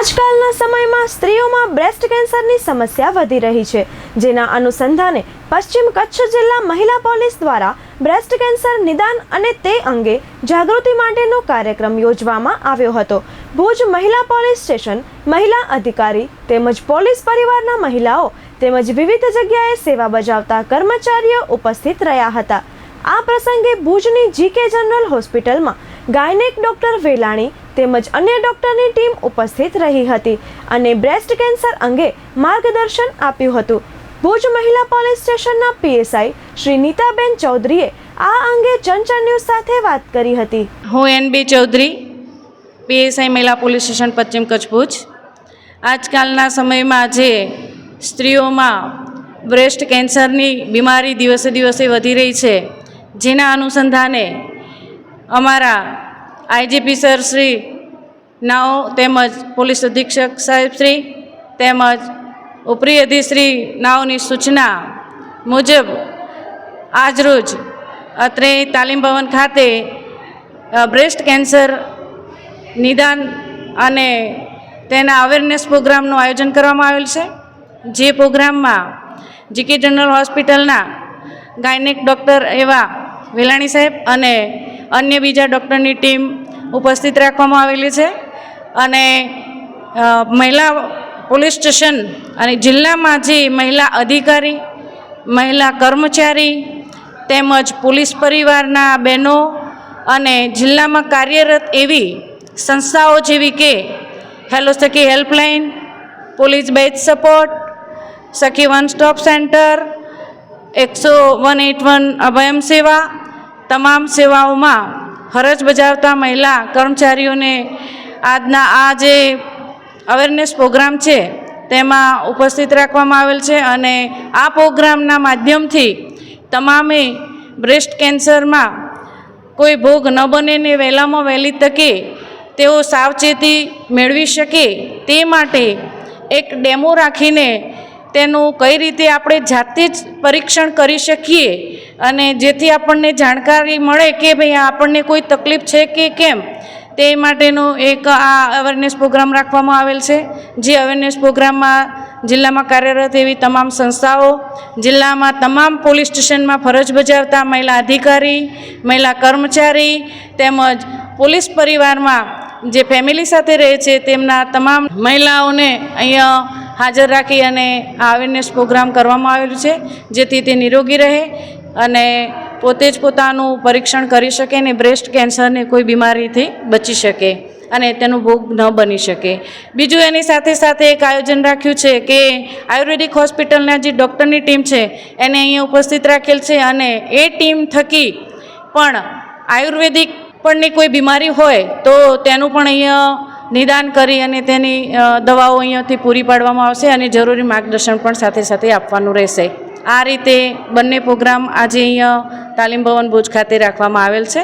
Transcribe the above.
આજકાલના સમયમાં સ્ત્રીઓમાં બ્રેસ્ટ કેન્સરની સમસ્યા વધી રહી છે, જેના અનુસંધાને પશ્ચિમ કચ્છ જિલ્લા મહિલા પોલીસ દ્વારા બ્રેસ્ટ કેન્સર નિદાન અને તે અંગે જાગૃતિ માટેનો કાર્યક્રમ યોજવામાં આવ્યો હતો. ભુજ મહિલા પોલીસ સ્ટેશન મહિલા અધિકારી તેમજ પોલીસ પરિવારના મહિલાઓ તેમજ વિવિધ જગ્યાએ સેવા બજાવતા કર્મચારીઓ ઉપસ્થિત રહ્યા હતા. આ પ્રસંગે ભુજની જીકે જનરલ હોસ્પિટલમાં ગાયનેક ડોક્ટર વેલાણી તેમજ અન્ય ડોક્ટરની ટીમ ઉપસ્થિત રહી હતી અને બ્રેસ્ટ કેન્સર અંગે માર્ગદર્શન આપ્યું હતું. ભુજ મહિલા પોલીસ સ્ટેશનના પીએસઆઈ શ્રી નીતાબેન ચૌધરીએ આ અંગે ચંચળ ન્યૂઝ સાથે વાત કરી હતી. હું એન બી ચૌધરી, પીએસઆઈ મહિલા પોલીસ સ્ટેશન પશ્ચિમ કચ્છ ભુજ. આજકાલના સમયમાં જે સ્ત્રીઓમાં બ્રેસ્ટ કેન્સરની બીમારી દિવસે દિવસે વધી રહી છે. જેના અનુસંધાને અમારા આઈજીપી સર શ્રી, નાઓ તેમજ પોલીસ અધિક્ષક સાહેબ શ્રી, તેમજ ઉપરી અધિશ્રી નાઓની સૂચના મુજબ આજરોજ અત્રે તાલીમ ભવન ખાતે બ્રેસ્ટ કેન્સર નિદાન અને તેના અવેરનેસ પ્રોગ્રામનું આયોજન કરવામાં આવેલ છે. જે પ્રોગ્રામમાં જીકે જનરલ હોસ્પિટલના ગાયનેક ડૉક્ટર એવા વેલાણી સાહેબ અને અન્ય બીજા ડૉક્ટરની ટીમ ઉપસ્થિત રાખવામાં આવેલી છે. અને મહિલા પોલીસ સ્ટેશન અને જિલ્લામાં જે મહિલા અધિકારી, મહિલા કર્મચારી તેમજ પોલીસ પરિવારના બહેનો અને જિલ્લામાં કાર્યરત એવી સંસ્થાઓ જેવી કે hello Sakhi helpline, police batch support, Sakhi one stop centre, એકસો વન એટ વન અભયમ સેવા તમામ સેવાઓમાં ફરજ બજાવતા મહિલા કર્મચારીઓને આજના આ જે અવેરનેસ પ્રોગ્રામ છે, તેમાં ઉપસ્થિત રાખવામાં આવેલ છે અને આ પ્રોગ્રામના માધ્યમથી તમામે બ્રેસ્ટ કેન્સરમાં કોઈ ભોગ ન બને ને વહેલામાં વહેલી તકે તેઓ સાવચેતી મેળવી શકે તે માટે એક ડેમો રાખીને તેનું કઈ રીતે આપણે જાતે જ પરીક્ષણ કરી શકીએ અને જેથી આપણને જાણકારી મળે કે ભાઈ આપણને કોઈ તકલીફ છે કે કેમ, તે માટેનો એક આ અવેરનેસ પ્રોગ્રામ રાખવામાં આવેલ છે, જે અવેરનેસ પ્રોગ્રામમાં જિલ્લામાં કાર્યરત એવી તમામ સંસ્થાઓ, જિલ્લામાં તમામ પોલીસ સ્ટેશનમાં ફરજ બજાવતા મહિલા અધિકારી, મહિલા કર્મચારી, તેમજ પોલીસ પરિવારમાં જે ફેમિલી સાથે રહે છે, તેમના તમામ મહિલાઓને અહીંયા હાજર રાખી અને આ અવેરનેસ પ્રોગ્રામ કરવામાં આવેલું છે, જેથી તે નિરોગી રહે. અને પોતે જ પોતાનું પરીક્ષણ કરી શકે ને બ્રેસ્ટ કેન્સરની કોઈ બીમારીથી બચી શકે અને તેનો ભોગ ન બની શકે. બીજું એની સાથે સાથે એક આયોજન રાખ્યું છે કે આયુર્વેદિક હોસ્પિટલના જે ડૉક્ટરની ટીમ છે, એને અહીંયા ઉપસ્થિત રાખેલ છે અને એ ટીમ થકી પણ આયુર્વેદિક પણની કોઈ બીમારી હોય તો તેનું પણ અહીંયા નિદાન કરી અને તેની દવાઓ અહીંયાથી પૂરી પાડવામાં આવશે અને જરૂરી માર્ગદર્શન પણ સાથે સાથે આપવાનું રહેશે. આ રીતે બંને પ્રોગ્રામ આજે અહીંયા તાલીમ ભવન ભુજ ખાતે રાખવામાં આવેલ છે.